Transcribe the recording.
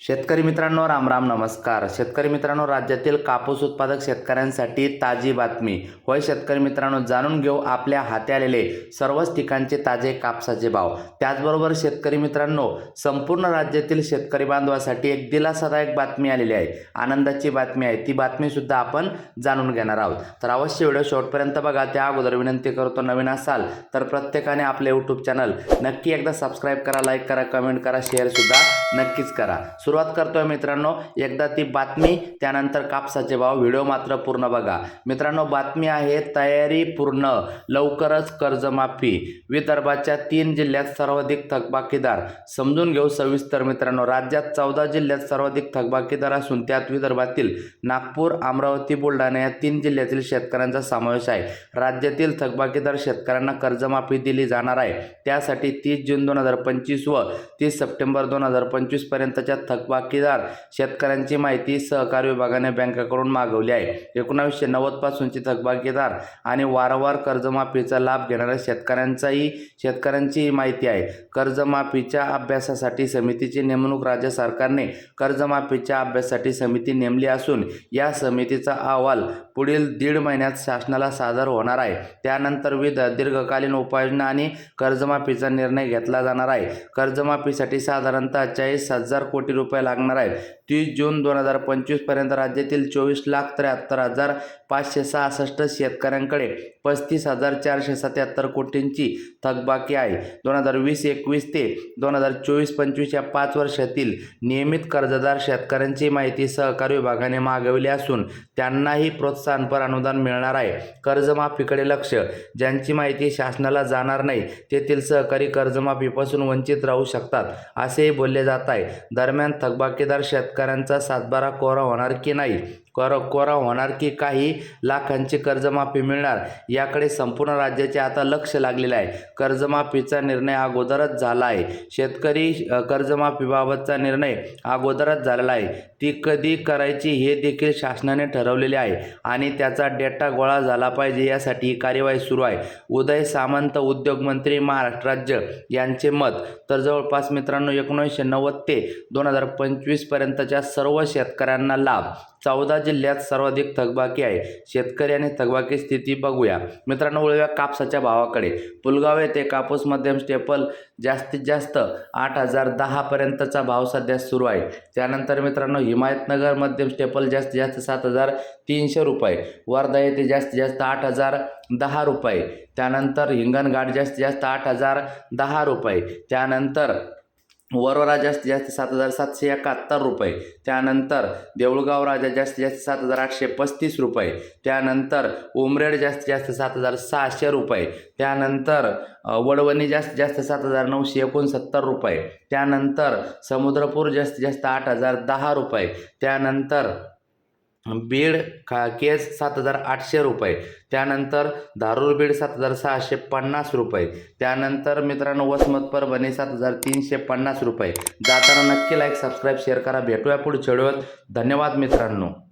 शेतकरी मित्रांनो राम राम नमस्कार. शेतकरी मित्रांनो राज्यातील कापूस उत्पादक शेतकऱ्यांसाठी ताजी बातमी. होय शेतकरी मित्रांनो जाणून घेऊ आपल्या हाती आलेले सर्वच ठिकाणचे ताजे कापसाचे भाव. त्याचबरोबर शेतकरी मित्रांनो संपूर्ण राज्यातील शेतकरी बांधवासाठी एक दिलासादायक बातमी आलेली आहे. आनंदाची बातमी आहे. ती बातमीसुद्धा आपण जाणून घेणार आहोत. तर अवश्य व्हिडिओ शेवटपर्यंत बघा. त्या अगोदर विनंती करतो नवीन असाल तर प्रत्येकाने आपले यूट्यूब चॅनल नक्की एकदा सबस्क्राईब करा लाईक करा कमेंट करा शेअरसुद्धा नक्कीच करा. सुरुवात करतोय मित्रांनो. एकदा ती बातमी त्यानंतर कापसाचे भाव. व्हिडिओ मात्र पूर्ण बघा. मित्रांनो बातमी आहे तयारी पूर्ण. लवकरच कर्जमाफी. विदर्भाच्या तीन जिल्ह्यात सर्वाधिक थकबाकीदार. समजून घेऊ सविस्तर मित्रांनो. राज्यात चौदा जिल्ह्यात सर्वाधिक थकबाकीदार असून त्यात विदर्भातील नागपूर अमरावती बुलढाणा या तीन जिल्ह्यातील शेतकऱ्यांचा समावेश आहे. राज्यातील थकबाकीदार शेतकऱ्यांना कर्जमाफी दिली जाणार आहे. त्यासाठी तीस जून दोन हजार पंचवीस व तीस सप्टेंबर दोन हजार पंचवीस पर्यंतच्या थकबाकीदार शेतकऱ्यांची माहिती सहकार विभागाने बँकेकडून मागवली आहे. एकोणावीसशे नव्वदपासूनची थकबाकीदार आणि वारंवार कर्जमाफीचा लाभ घेणाऱ्या शेतकऱ्यांचाही शेतकऱ्यांची माहिती आहे. कर्जमाफीच्या अभ्यासासाठी समितीची नेमणूक राज्य सरकारने कर्जमाफीच्या अभ्यासासाठी समिती नेमली असून या समितीचा अहवाल पुढील दीड महिन्यात शासनाला सादर होणार आहे. त्यानंतर विविध दीर्घकालीन उपाययोजना आणि कर्जमाफीचा निर्णय घेतला जाणार आहे. कर्जमाफीसाठी साधारणतः चाळीस हजार कोटी रुपये लागणार आहेत तीस जून दोन हजार पंचवीसपर्यंत राज्यातील चोवीस लाख त्र्याहत्तर हजार पाचशे सहासष्ट शेतकऱ्यांकडे पस्तीस हजार चारशे सत्याहत्तर कोटींची थकबाकी आहे. दोन हजार वीस एकवीस ते दोन हजार चोवीस पंचवीस या पाच वर्षातील नियमित कर्जदार शेतकऱ्यांची माहिती सहकार विभागाने मागवली असून त्यांनाही प्रोत्साहनपर अनुदान मिळणार आहे. कर्जमाफीकडे लक्ष. ज्यांची माहिती शासनाला जाणार नाही तेथील सहकारी कर्जमाफीपासून वंचित राहू शकतात असेही बोलले जात आहे. दरम्यान थकबाकीदार शेतकऱ्यांचा सातबारा कोरा होणार की नाही? कोरा कोरा होणार की काही लाखांची कर्जमाफी मिळणार? याकडे संपूर्ण राज्याचे आता लक्ष लागलेलं आहे. कर्जमाफीचा निर्णय अगोदरच झाला आहे. शेतकरी कर्जमाफीबाबतचा निर्णय अगोदरच झालेला आहे. ती कधी करायची हे देखील शासनाने ठरवलेले आहे आणि त्याचा डेटा गोळा झाला पाहिजे यासाठी ही कार्यवाही सुरू आहे. उदय सामंत उद्योगमंत्री महाराष्ट्र राज्य यांचे मत. तर जवळपास मित्रांनो एकोणीसशे नव्वद ते दोन हजार पंचवीसपर्यंतच्या सर्व शेतकऱ्यांना लाभ. चौदा जिल्ह्यात सर्वाधिक थकबाकी आहे. शेतकरी आणि थकबाकी स्थिती बघूया. मित्रांनो वळूया कापसाच्या भावाकडे. पुलगाव येथे कापूस मध्यम स्टेपल जास्तीत जास्त आठ हजार दहापर्यंतचा भाव सध्या सुरू आहे. त्यानंतर मित्रांनो हिमायतनगर मध्यम स्टेपल जास्तीत जास्त सात हजार तीनशे रुपये. वर्धा येथे जास्तीत जास्त आठ हजार दहा रुपये. त्यानंतर हिंगणघाट जास्तीत जास्त आठ हजार दहा रुपये. त्यानंतर वरोरा जास्तीत जास्त सात हजार सातशे एकाहत्तर रुपये. त्यानंतर देऊळगाव राजा जास्तीत जास्त सात हजार आठशे पस्तीस रुपये. त्यानंतर उमरेड जास्तीत जास्त सात हजार सहाशे रुपये. त्यानंतर वडवणी जास्तीत जास्त सात हजार नऊशे एकोणसत्तर रुपये. त्यानंतर समुद्रपूर जास्तीत जास्त आठ हजार दहा रुपये. त्यानंतर बीड खा केस सात हजार आठशे रुपये. त्यानंतर धारूर बीड सात हजार सहाशे पन्नास रुपये. त्यानंतर मित्रांनो वसमत परभणी सात हजार तीनशे पन्नास रुपये. जाताना नक्की लाईक सबस्क्राईब शेअर करा. भेटूया पुढच्या व्हिडिओत. धन्यवाद मित्रांनो.